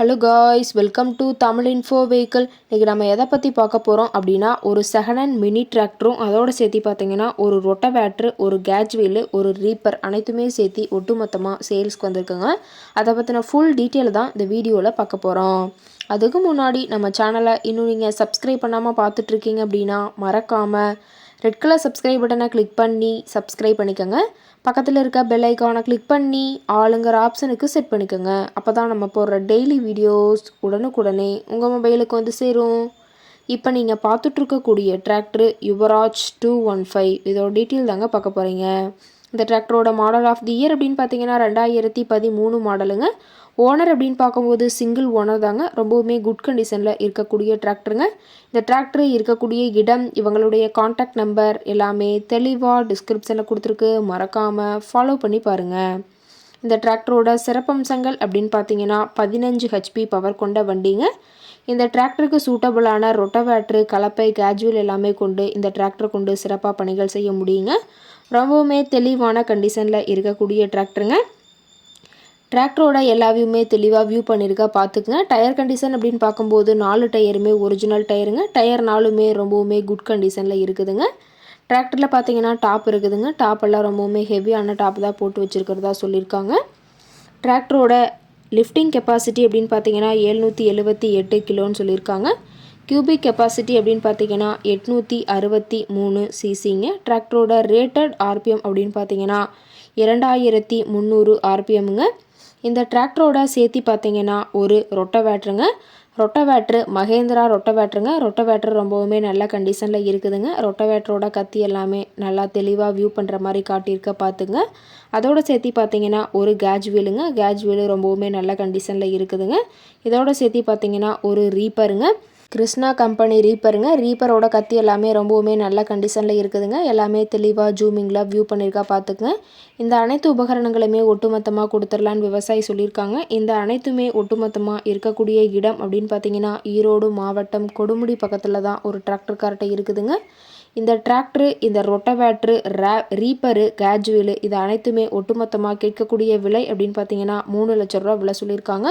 Hello guys welcome to Tamil info vehicle இன்றைக்கி நம்ம எதை பற்றி பார்க்க போகிறோம் அப்படின்னா ஒரு செகண்ட் ஹேண்ட் மினி டிராக்டரும் அதோடு சேர்த்து பார்த்தீங்கன்னா ஒரு ரொட்டவேட்ரு ஒரு கேட்ச் வீலு ஒரு ரீப்பர் அனைத்துமே சேர்த்து ஒட்டுமொத்தமாக சேல்ஸ்க்கு வந்திருக்குங்க. அதை பற்றின ஃபுல் டீட்டெயில் தான் இந்த வீடியோவில் பார்க்க போகிறோம் அதுக்கு முன்னாடி நம்ம சேனலை இன்னும் நீங்கள் சப்ஸ்கிரைப் பண்ணாமல் பார்த்துட்ருக்கீங்க அப்படின்னா மறக்காமல் ரெட் கலர் சப்ஸ்கிரைப் பட்டனை கிளிக் பண்ணி சப்ஸ்கிரைப் பண்ணிக்கோங்க. பக்கத்தில் இருக்க பெல் ஐக்கானை கிளிக் பண்ணி ஆளுங்கிற ஆப்ஷனுக்கு செட் பண்ணிக்கோங்க. அப்போ தான் நம்ம போடுற டெய்லி வீடியோஸ் உடனுக்குடனே உங்கள் மொபைலுக்கு வந்து சேரும். இப்போ நீங்கள் பார்த்துட்ருக்கக்கூடிய tractor Yuvraj two one five இதோட டீட்டெயில் தாங்க பார்க்க போகிறீங்க இந்த டிராக்டரோட மாடல் ஆஃப் தி இயர் அப்படின்னு பார்த்தீங்கன்னா ரெண்டாயிரத்தி பதிமூணு மாடலுங்க ஓனர் அப்படின்னு பார்க்கும்போது சிங்கிள் ஓனர் தாங்க. ரொம்பவுமே குட் கண்டிஷனில் இருக்கக்கூடிய டிராக்டருங்க இந்த டிராக்டர் இருக்கக்கூடிய இடம் இவங்களுடைய காண்டாக்ட் நம்பர் எல்லாமே தெளிவாக டிஸ்கிரிப்ஷனில் கொடுத்துருக்கு. மறக்காமல் ஃபாலோ பண்ணி பாருங்கள் இந்த டிராக்டரோட சிறப்பம்சங்கள் அப்படின்னு பார்த்தீங்கன்னா பதினஞ்சு ஹெச்பி பவர் கொண்ட வண்டிங்க. இந்த டிராக்டருக்கு சூட்டபுளான ரொட்டவேட்ரு கலப்பை கேஜுவல் எல்லாமே கொண்டு இந்த டிராக்டர் கொண்டு சிறப்பாக பணிகள் செய்ய முடியுங்க. ரொம்பவுமே தெளிவான கண்டிஷனில் இருக்கக்கூடிய டிராக்டருங்க டிராக்டரோட எல்லா வியூமே தெளிவாக வியூ பண்ணியிருக்கா பார்த்துக்குங்க டயர் கண்டிஷன் அப்படின்னு பார்க்கும்போது நாலு டயருமே ஒரிஜினல் டயருங்க டயர் நாலுமே ரொம்பவுமே குட் கண்டிஷனில் இருக்குதுங்க. டிராக்டரில் பார்த்தீங்கன்னா டாப் இருக்குதுங்க. டாப் எல்லாம் ரொம்பவுமே ஹெவியான டாப் தான் போட்டு வச்சுருக்கிறதா சொல்லியிருக்காங்க டிராக்டரோட லிஃப்டிங் கெப்பாசிட்டி அப்படின்னு பார்த்தீங்கன்னா எழுநூற்றி எழுபத்தி எட்டு கிலோன்னு சொல்லியிருக்காங்க கியூபிக் கெப்பாசிட்டி அப்படின்னு பார்த்தீங்கன்னா எட்நூற்றி அறுபத்தி மூணு சிசிங்க டிராக்டரோட ரேட்டட் ஆர்பிஎம் அப்படின்னு பார்த்தீங்கன்னா இரண்டாயிரத்தி முந்நூறு ஆர்பிஎம்ங்க இந்த டிராக்டரோட சேர்த்தி பார்த்தீங்கன்னா ஒரு ரொட்டவேட்ருங்க ரொட்டவேட்ரு மகேந்திரா ரொட்டவேட்ருங்க ரொட்டவேட்ரு ரொம்பவுமே நல்ல கண்டிஷனில் இருக்குதுங்க. ரொட்டவேட்ரோட கத்தி எல்லாமே நல்லா தெளிவாக வியூ பண்ணுற மாதிரி காட்டியிருக்க பார்த்துங்க. அதோட சேர்த்தி பார்த்தீங்கன்னா ஒரு கேஜ் வீலுங்க கேஜ் வீலு ரொம்பவுமே நல்ல கண்டிஷனில் இருக்குதுங்க. இதோட சேர்த்தி பார்த்தீங்கன்னா ஒரு ரீப்பருங்க கிருஷ்ணா கம்பெனி ரீப்பருங்க. ரீப்பரோட கத்தி எல்லாமே ரொம்பவுமே நல்ல கண்டிஷனில் இருக்குதுங்க. எல்லாமே தெளிவாக ஜூமிங்கில் வியூ பண்ணியிருக்கா பார்த்துக்குங்க இந்த அனைத்து உபகரணங்களுமே ஒட்டுமொத்தமாக கொடுத்துடலான்னு விவசாயி சொல்லியிருக்காங்க. இந்த அனைத்துமே ஒட்டுமொத்தமாக இருக்கக்கூடிய இடம் அப்படின்னு பார்த்தீங்கன்னா ஈரோடு மாவட்டம் கொடுமுடி பக்கத்தில் தான் ஒரு டிராக்டர் கார்ட்டை இருக்குதுங்க. இந்த டிராக்டரு இந்த ரொட்டவேட்ரு ரே ரீப்பரு கேஜுவலு இது அனைத்துமே ஒட்டுமொத்தமாக கேட்கக்கூடிய விலை அப்படின்னு பார்த்தீங்கன்னா மூணு லட்ச ரூபா விலை சொல்லியிருக்காங்க.